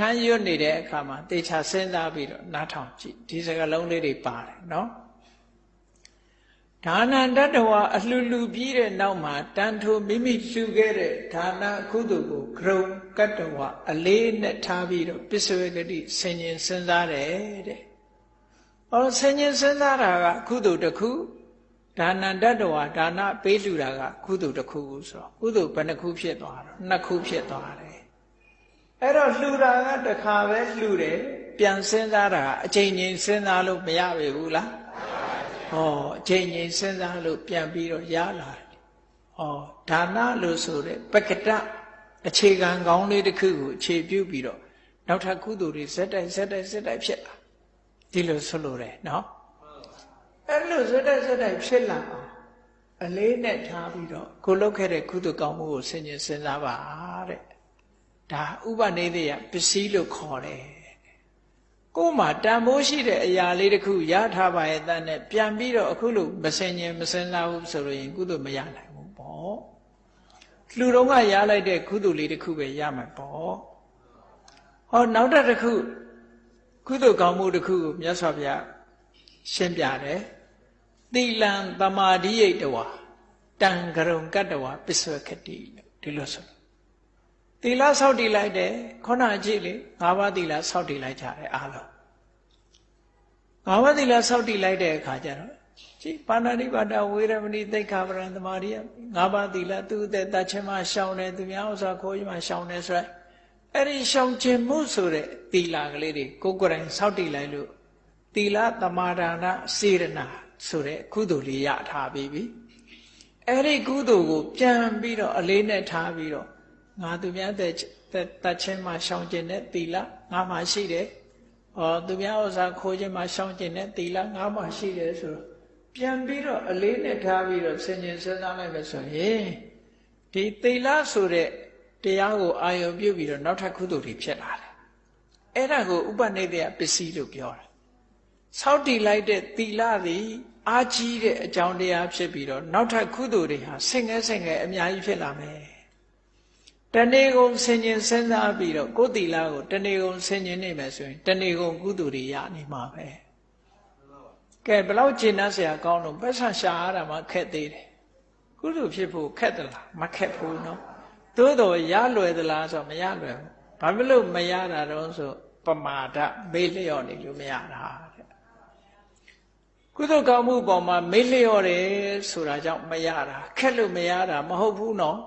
ခန်းရွတ်နေတဲ့အခါမှာတေချာစဉ်းစားပြီးတော့နားထောင်ကြည့်ဒီစကားလုံးလေးတွေပါတယ်နော်ဒါနတတ္တဝအလှလှပြီးတဲ့နောက်မှာတန်ထိုမိမိလှူခဲ့တဲ့ဒါနကုသိုလ်ကိုဂရုကတ္တဝအလေးနဲ့ထားပြီးတော့ပစ္စဝေကတိဆင်ញင်စဉ်းစားတယ်တဲ့။အော်ဆင်ញင်စဉ်းစားတာကကုသိုလ်တစ်ခုဒါနတတ္တဝဒါနပေးလှူတာကကုသိုလ်တစ်ခုဆိုတော့ကုသိုလ်ဘယ်နှခုဖြစ်သွားတော့နှစ်ခုဖြစ်သွားတယ်။ အဲ့တော့လှူတာကတစ်ခါပဲလှူတယ်ပြန်စဉ်းစားတာကအချိန်ချင်းစဉ်းစားလို့မရပြီဘူးလား။ဟောအချိန်ချင်းစဉ်းစားလို့ပြန်ပြီးတော့ရလာတယ်။ဟောဒါနလို့ဆိုတဲ့ပကတအခြေခံကောင်းလေးတစ်ခုကိုအခြေပြုပြီးတော့နောက်ထပ်ကုသိုလ်တွေဇက်တိုက်ဇက်တိုက်ဇက်တိုက်ဖြစ်လာဒီလိုဆိုလိုတယ်နော်အဲ့လိုဇက်တိုက်ဇက်တိုက်ဖြစ်လာအောင်အလေးနဲ့ထားပြီးတော့ကိုလုပ်ခဲ့တဲ့ကုသိုလ်ကောင်းမှုကိုဆင်ញင်စဉ်းစားပါတဲ့ ဒါဥပနိဒေယပစ္စည်းလို့ခေါ်တယ်ကို့မှာတန်ဖိုးရှိတဲ့အရာလေးတစ်ခုရထားပါရဲ့တန်းနဲ့ပြန်ပြီးတော့အခုလို့မစင်ញင်မစင်စားဘူးဆိုလို့ရင်ကုသိုလ်မရနိုင်ဘူးပေါ့လူတော်ကရလိုက်တဲ့ကုသိုလ်လေးတစ်ခုပဲရမှာပေါ့ဟောနောက်တစ်ခုကုသိုလ်ကောင်းမှုတစ်ခုကိုမြတ်စွာဘုရားရှင်းပြတယ်သီလံသမာဓိယိတဝါတံကရုံကတ္တဝါပစ္စဝကတိလို့ဒီလိုဆို သီလဆောက်တည်လိုက်တယ်ခေါဏကြည့်လေ၅ပါးသီလဆောက်တည်လိုက်ကြတယ်အားလုံး၅ပါးသီလဆောက်တည်လိုက်တဲ့အခါကျတော့ကြည်ပါဏာတိပါဒဝေရမဏိသိက္ခာပရံသမာဓိယ၅ပါးသီလသူ့အသက်တတ်ခြင်းမှရှောင်တယ်သူများဥစ္စာခိုးခြင်းမှရှောင်တယ်ဆိုရယ်အဲ့ဒီရှောင်ခြင်းမှုဆိုတဲ့သီလကလေးတွေကိုကိုယ်ကိုယ်တိုင်ဆောက်တည်လိုက်လို့သီလသမာဒါနစေရနာဆိုတဲ့ကုသိုလ်လေးရထားပြီးပြီအဲ့ဒီကုသိုလ်ကိုပြန်ပြီးတော့အလေးနဲ့ထားပြီးတော့ ငါသူများတဲ့တတ်ခြင်းမှရှောင်ခြင်းတဲ့သီလငါမှရှိတယ်။ဩသူများဥစ္စာခိုးခြင်းမှရှောင်ခြင်းတဲ့သီလငါမှရှိတယ်ဆိုတော့ပြန်ပြီးတော့အလေးနဲ့ထားပြီးတော့ဆင်ញင်စဉ်းစားလိုက်မယ်ဆိုရင်ဒီသီလဆိုတဲ့တရားကိုအာယုံပြုပြီးတော့နောက်ထပ်ကုသိုလ်တွေဖြစ်လာတယ်။အဲ့ဒါကိုဥပနိဒေယပစ္စည်းလို့ပြောတာ။ဆောက်တည်လိုက်တဲ့သီလသည်အာကြီးတဲ့အကြောင်းတရားဖြစ်ပြီးတော့နောက်ထပ်ကုသိုလ်တွေဟာဆင်ငယ်ဆင်ငယ်အများကြီးဖြစ်လာမယ်။ တဏီကုံဆင်ခြင်စဉ်းစားပြီးတော့ကိုယ်တီလာကိုတဏီကုံဆင်ခြင်နေမယ်ဆိုရင်တဏီကုံကုသိုလ်တွေရနိုင်မှာပဲကဲဘလောက်ကျင့်တတ်ဆရာကောင်းလို့ပတ်ဆံရှာရတာမှခက်သေးတယ်ကုသိုလ်ဖြစ်ဖို့ခက်သလားမခက်ဘူးနော်သို့တော်ရလွယ်သလားဆိုမရလွယ်ဘူးဘာဖြစ်လို့မရတာတော့ဆိုပမာဒမေးလျော့နေလို့မရတာတဲ့ကုသိုလ်ကောင်းမှုပေါ်မှာမေးလျော့တယ်ဆိုတာကြောင့်မရတာခက်လို့မရတာမဟုတ်ဘူးနော်